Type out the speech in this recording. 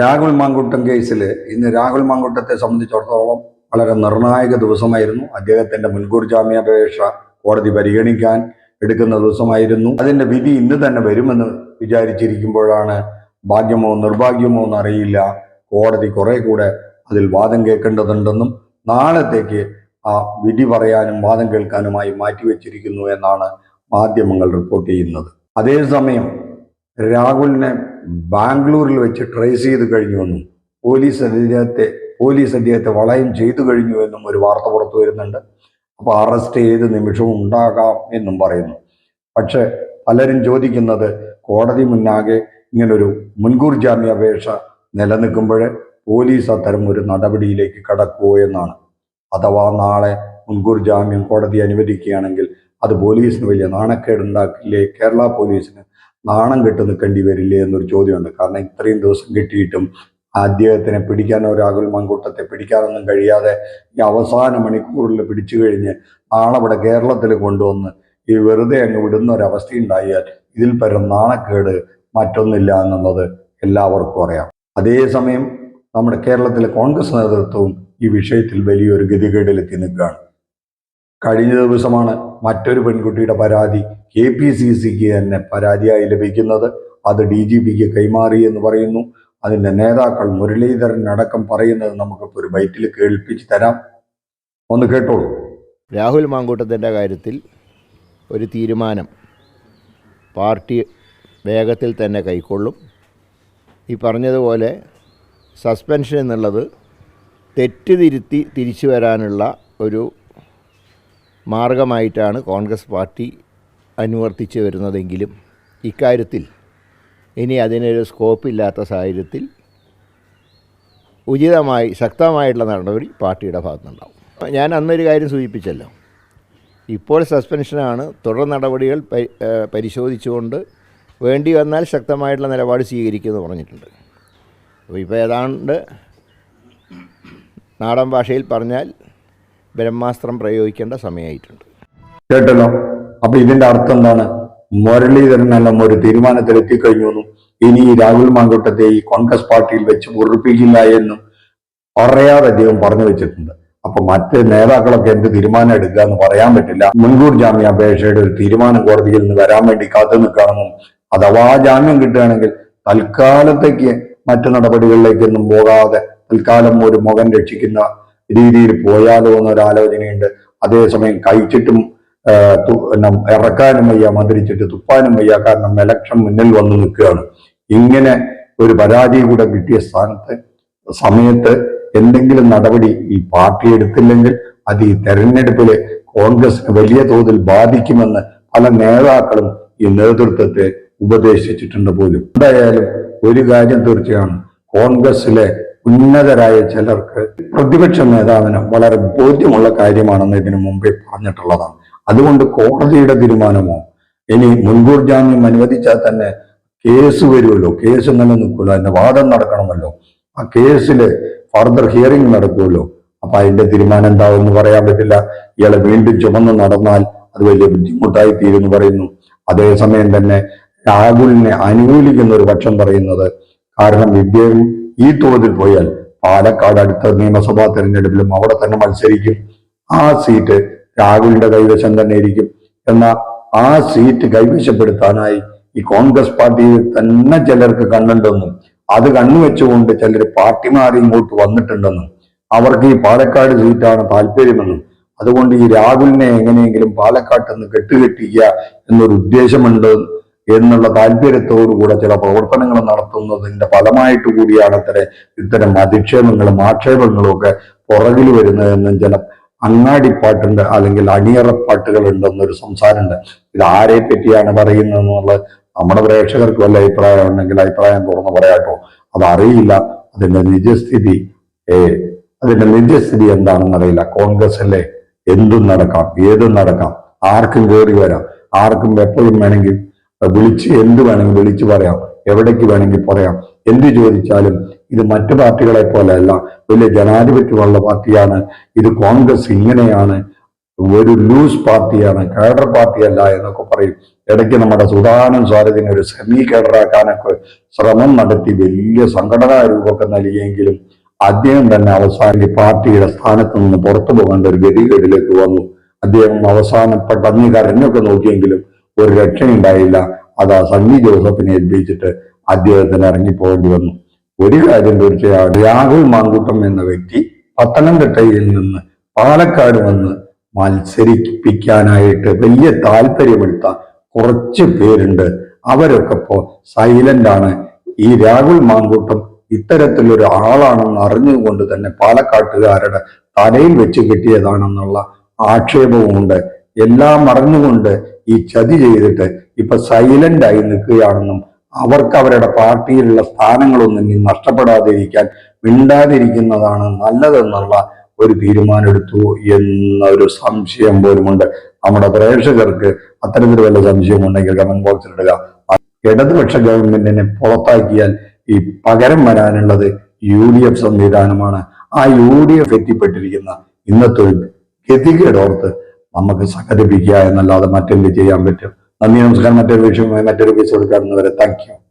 രാഹുൽ മാങ്കുട്ടം കേസിൽ ഇന്ന് രാഹുൽ മാങ്കുട്ടത്തെ സംബന്ധിച്ചിടത്തോളം വളരെ നിർണായക ദിവസമായിരുന്നു. അദ്ദേഹത്തിന്റെ മുൻകൂർ ജാമ്യാപേക്ഷ കോടതി പരിഗണിക്കാൻ എടുക്കുന്ന ദിവസമായിരുന്നു. അതിന്റെ വിധി ഇന്ന് തന്നെ വരുമെന്ന് വിചാരിച്ചിരിക്കുമ്പോഴാണ് ഭാഗ്യമോ നിർഭാഗ്യമോ എന്നറിയില്ല കോടതി കുറെ കൂടെ അതിൽ വാദം കേൾക്കേണ്ടതുണ്ടെന്നും നാളത്തേക്ക് ആ വിധി പറയാനും വാദം കേൾക്കാനുമായി മാറ്റിവെച്ചിരിക്കുന്നു എന്നാണ് മാധ്യമങ്ങൾ റിപ്പോർട്ട് ചെയ്യുന്നത്. അതേസമയം രാഹുലിനെ ബാംഗ്ലൂരിൽ വെച്ച് ട്രേസ് ചെയ്ത് കഴിഞ്ഞുവെന്നും പോലീസ് അദ്ദേഹത്തെ പോലീസ് അദ്ദേഹത്തെ വളയം ചെയ്തു കഴിഞ്ഞുവെന്നും ഒരു വാർത്ത പുറത്തു വരുന്നുണ്ട്. അപ്പോൾ അറസ്റ്റ് ഏത് നിമിഷവും ഉണ്ടാകാം എന്നും പറയുന്നു. പക്ഷേ പലരും ചോദിക്കുന്നത് കോടതി മുന്നാകെ ഇങ്ങനൊരു മുൻകൂർ ജാമ്യാപേക്ഷ നിലനിൽക്കുമ്പോൾ പോലീസ് അത്തരം ഒരു നടപടിയിലേക്ക് കടക്കുമോ എന്നാണ്. അഥവാ നാളെ മുൻകൂർ ജാമ്യം കോടതി അനുവദിക്കുകയാണെങ്കിൽ അത് പോലീസിന് വലിയ നാണക്കേടുണ്ടാക്കില്ലേ? കേരള പോലീസിന് നാണം കെട്ട് നിൽക്കേണ്ടി വരില്ലേ എന്നൊരു ചോദ്യമുണ്ട്. കാരണം ഇത്രയും ദിവസം കിട്ടിയിട്ടും അദ്ദേഹത്തിനെ പിടിക്കാൻ രാഹുൽ മങ്കൂട്ടത്തെ പിടിക്കാനൊന്നും കഴിയാതെ ഈ അവസാന മണിക്കൂറിൽ പിടിച്ചു കഴിഞ്ഞ് നാളെ കേരളത്തിൽ കൊണ്ടുവന്ന് ഈ വെറുതെ അങ്ങ് വിടുന്ന ഒരവസ്ഥ ഉണ്ടായാൽ ഇതിൽ പരം നാണക്കേട് മറ്റൊന്നില്ല എന്നുള്ളത് എല്ലാവർക്കും അറിയാം. അതേസമയം നമ്മുടെ കേരളത്തിലെ കോൺഗ്രസ് നേതൃത്വവും ഈ വിഷയത്തിൽ വലിയൊരു ഗതികേടിലെത്തി നിൽക്കുകയാണ്. കഴിഞ്ഞ ദിവസമാണ് മറ്റൊരു പെൺകുട്ടിയുടെ പരാതി. കെ പി സി സിക്ക് തന്നെ പരാതിയായി ലഭിക്കുന്നത്. അത് ഡി ജി പിക്ക് കൈമാറി എന്ന് പറയുന്നു. അതിന്റെ നേതാക്കൾ മുരളീധരൻ അടക്കം പറയുന്നത് നമുക്കിപ്പോൾ ഒരു ബൈറ്റിൽ കേൾപ്പിച്ച് തരാം. ഒന്ന് കേട്ടോളൂ. രാഹുൽ മാങ്കൂട്ടത്തിന്റെ കാര്യത്തിൽ ഒരു തീരുമാനം പാർട്ടി വേഗത്തിൽ തന്നെ കൈക്കൊള്ളും. ഈ പറഞ്ഞതുപോലെ സസ്പെൻഷൻ എന്നുള്ളത് തെറ്റ് തിരുത്തി തിരിച്ചു വരാനുള്ള ഒരു മാർഗമായിട്ടാണ് കോൺഗ്രസ് പാർട്ടി അനുവർത്തിച്ച് വരുന്നതെങ്കിലും ഇക്കാര്യത്തിൽ ഇനി അതിനൊരു സ്കോപ്പില്ലാത്ത സാഹചര്യത്തിൽ ഉചിതമായി ശക്തമായിട്ടുള്ള നടപടി പാർട്ടിയുടെ ഭാഗത്തുനിന്നുണ്ടാവും. ഞാൻ അന്നൊരു കാര്യം സൂചിപ്പിച്ചല്ലോ. ഇപ്പോൾ സസ്പെൻഷനാണ്. തുടർ നടപടികൾ പരിശോധിച്ചുകൊണ്ട് വേണ്ടി വന്നാൽ ശക്തമായിട്ടുള്ള നിലപാട് സ്വീകരിക്കുമെന്ന് പറഞ്ഞിട്ടുണ്ട്. അപ്പോൾ ഇപ്പോൾ ഏതാണ്ട് നാടൻ ഭാഷയിൽ പറഞ്ഞാൽ ബ്രഹ്മാസ്ത്രം പ്രയോഗിക്കേണ്ട സമയമായിട്ടുണ്ട്. കേട്ടല്ലോ? അപ്പൊ ഇതിന്റെ അർത്ഥം എന്താണ്? മുരളീധരനെല്ലാം ഒരു തീരുമാനത്തിൽ എത്തിക്കഴിഞ്ഞു ഇനി രാഹുൽ മാങ്കോട്ടത്തെ ഈ കോൺഗ്രസ് പാർട്ടിയിൽ വെച്ച് ഉറപ്പിക്കില്ല എന്നും പറയാതെ അദ്ദേഹം പറഞ്ഞു വെച്ചിട്ടുണ്ട്. അപ്പൊ മറ്റ് നേതാക്കളൊക്കെ എന്ത് തീരുമാനം എടുക്കുക എന്ന് പറയാൻ പറ്റില്ല. മുൻകൂർ ജാമ്യാപേക്ഷയുടെ ഒരു തീരുമാനം കോടതിയിൽ നിന്ന് വരാൻ വേണ്ടി കാത്തു നിൽക്കണമെന്നും അഥവാ ജാമ്യം കിട്ടുകയാണെങ്കിൽ തൽക്കാലത്തേക്ക് മറ്റു നടപടികളിലേക്കൊന്നും പോകാതെ തൽക്കാലം ഒരു മുഖം രക്ഷിക്കുന്ന രീതിയിൽ പോയാലോ എന്നൊരു ആലോചനയുണ്ട്. അതേസമയം കഴിച്ചിട്ടും പിന്നെ ഇറക്കാനും വയ്യ മന്ത്രിച്ചിട്ട് തുപ്പാനും വയ്യ. കാരണം ഇലക്ഷൻ മുന്നിൽ വന്നു നിൽക്കുകയാണ്. ഇങ്ങനെ ഒരു പരാതി കൂടെ കിട്ടിയ സ്ഥാനത്ത് സമയത്ത് എന്തെങ്കിലും നടപടി ഈ പാർട്ടി എടുത്തില്ലെങ്കിൽ അത് ഈ തെരഞ്ഞെടുപ്പിൽ കോൺഗ്രസിന് വലിയ തോതിൽ ബാധിക്കുമെന്ന് പല നേതാക്കളും ഈ നേതൃത്വത്തെ ഉപദേശിച്ചിട്ടുണ്ട് പോലും. എന്തായാലും ഒരു കാര്യം തീർച്ചയാണ്. കോൺഗ്രസിലെ ഉന്നതരായ ചിലർക്ക് പ്രതിപക്ഷ നേതാവിന് വളരെ ബോധ്യമുള്ള കാര്യമാണെന്ന് ഇതിനു മുമ്പേ പറഞ്ഞിട്ടുള്ളതാണ്. അതുകൊണ്ട് കോടതിയുടെ തീരുമാനമോ ഇനി മുൻകൂർ ജാമ്യം അനുവദിച്ചാൽ തന്നെ കേസ് വരുമല്ലോ കേസ് നിലനിൽക്കുമല്ലോ അതിന്റെ വാദം നടക്കണമല്ലോ ആ കേസിൽ ഫർദർ ഹിയറിംഗ് നടക്കുമല്ലോ അപ്പൊ അതിന്റെ തീരുമാനം എന്താവെന്ന് പറയാൻ പറ്റില്ല. ഇയാളെ വീണ്ടും ചുമന്ന് നടന്നാൽ അത് വലിയ ബുദ്ധിമുട്ടായി തീരുമെന്ന് പറയുന്നു. അതേസമയം തന്നെ രാഹുലിനെ അനുകൂലിക്കുന്ന ഒരു പക്ഷം പറയുന്നത് കാരണം ഇദ്ദേഹം ഈ തോതിൽ പോയാൽ പാലക്കാട് അടുത്ത നിയമസഭാ തെരഞ്ഞെടുപ്പിലും അവിടെ തന്നെ മത്സരിക്കും. ആ സീറ്റ് രാഹുലിന്റെ കൈവശം തന്നെ ഇരിക്കും എന്നാൽ ആ സീറ്റ് കൈവശപ്പെടുത്താനായി ഈ കോൺഗ്രസ് പാർട്ടിയിൽ തന്നെ ചിലർക്ക് കണ്ണുണ്ടെന്നും അത് കണ്ണുവെച്ചുകൊണ്ട് ചിലർ പാർട്ടി മാറി ഇങ്ങോട്ട് വന്നിട്ടുണ്ടെന്നും അവർക്ക് ഈ പാലക്കാട് സീറ്റാണ് താല്പര്യമെന്നും അതുകൊണ്ട് ഈ രാഹുലിനെ എങ്ങനെയെങ്കിലും പാലക്കാട്ട് നിന്ന് കെട്ടുകെട്ടിക്കുക എന്നൊരു ഉദ്ദേശമുണ്ട് എന്നുള്ള താല്പര്യത്തോടുകൂടെ ചില പ്രവർത്തനങ്ങൾ നടത്തുന്നതിന്റെ ഫലമായിട്ട് കൂടിയാണ് ഇത്തരം ഇത്തരം അധിക്ഷേപങ്ങളും ആക്ഷേപങ്ങളും ഒക്കെ പുറകിൽ വരുന്നതെന്നും ചില അങ്ങാടിപ്പാട്ടുണ്ട് അല്ലെങ്കിൽ അണിയറപ്പാട്ടുകൾ ഉണ്ടെന്നൊരു സംസാരമുണ്ട്. ഇത് ആരെ പറ്റിയാണ് പറയുന്നത് എന്നുള്ളത് നമ്മുടെ പ്രേക്ഷകർക്ക് വല്ല അഭിപ്രായം ഉണ്ടെങ്കിൽ അഭിപ്രായം തുറന്ന് പറയാട്ടോ അതറിയില്ല. അതിന്റെ നിജസ്ഥിതി ഏ അതിന്റെ നിജസ്ഥിതി എന്താണെന്ന് അറിയില്ല. കോൺഗ്രസിലെ എന്തും നടക്കാം. ഏതും നടക്കാം. ആർക്കും കയറി വരാം. ആർക്കും എപ്പോഴും വേണമെങ്കിൽ വിളിച്ച് എന്ത് വേണമെങ്കിൽ വിളിച്ചു പറയാം. എവിടേക്ക് വേണമെങ്കിൽ പറയാം. എന്ത് ചോദിച്ചാലും ഇത് മറ്റു പാർട്ടികളെ പോലെയല്ല വലിയ ജനാധിപത്യമുള്ള പാർട്ടിയാണ്. ഇത് കോൺഗ്രസ് ഇങ്ങനെയാണ്. ഒരു ലൂസ് പാർട്ടിയാണ് കേഡർ പാർട്ടിയല്ല എന്നൊക്കെ പറയും. ഇടയ്ക്ക് നമ്മുടെ സുധാനൻ സ്വാരതിനെ ഒരു സെമി കേഡറാക്കാനൊക്കെ ശ്രമം നടത്തി വലിയ സംഘടനാ രൂപമൊക്കെ നൽകിയെങ്കിലും അദ്ദേഹം തന്നെ അവസാനം പാർട്ടിയുടെ സ്ഥാനത്ത് നിന്ന് പുറത്തു പോകേണ്ട ഒരു ഗതികേടിലേക്ക് വന്നു. അദ്ദേഹം അവസാനപ്പെട്ട അംഗീകാരം കരഞ്ഞൊക്കെ നോക്കിയെങ്കിലും ഒരു രക്ഷയുണ്ടായില്ല. അത് ആ സണ്ണി ജോസഫിനെ ഏൽപ്പിച്ചിട്ട് അദ്ദേഹത്തിന് ഇറങ്ങിപ്പോകേണ്ടി വന്നു. ഒരു കാര്യം തീർച്ചയായും രാഹുൽ മാങ്കൂട്ടം എന്ന വ്യക്തി പത്തനംതിട്ടയിൽ നിന്ന് പാലക്കാട് വന്ന് മത്സരിപ്പിക്കാനായിട്ട് വലിയ താല്പര്യമെടുത്ത കുറച്ച് പേരുണ്ട്. അവരൊക്കെ ഇപ്പോ സൈലന്റ് ആണ്. ഈ രാഹുൽ മാങ്കൂട്ടം ഇത്തരത്തിലൊരു ആളാണെന്ന് അറിഞ്ഞുകൊണ്ട് തന്നെ പാലക്കാട്ടുകാരുടെ തലയിൽ വെച്ച് കിട്ടിയതാണെന്നുള്ള ആക്ഷേപവുമുണ്ട്. എല്ലാം അറിഞ്ഞുകൊണ്ട് ഈ ചതി ചെയ്തിട്ട് ഇപ്പൊ സൈലന്റ് ആയി നിൽക്കുകയാണെന്നും അവർക്ക് അവരുടെ പാർട്ടിയിലുള്ള സ്ഥാനങ്ങളൊന്നും ഇനി നഷ്ടപ്പെടാതിരിക്കാൻ മിണ്ടാതിരിക്കുന്നതാണ് നല്ലതെന്നുള്ള ഒരു തീരുമാനമെടുത്തു എന്ന ഒരു സംശയം പോലുമുണ്ട്. നമ്മുടെ പ്രേക്ഷകർക്ക് അത്തരത്തിൽ വല്ല സംശയം ഉണ്ടെങ്കിൽ കമന്റ് ബോക്സിൽ ഇടുക. ഇടതുപക്ഷ ഗവൺമെന്റിനെ പുറത്താക്കിയാൽ ഈ പകരം വരാനുള്ളത് യു ഡി എഫ് സംവിധാനമാണ്. ആ യു ഡി എഫ് എത്തിപ്പെട്ടിരിക്കുന്ന ഇന്നത്തെ ഗതികേടോർത്ത് നമുക്ക് സഹകരിപ്പിക്കുക എന്നല്ലാതെ മറ്റെന്ത് ചെയ്യാൻ പറ്റും? നന്ദി നമസ്കാരം. മറ്റൊരു വിഷയവുമായി മറ്റൊരു കേസ് കൊടുക്കാവുന്നവരെ താങ്ക് യു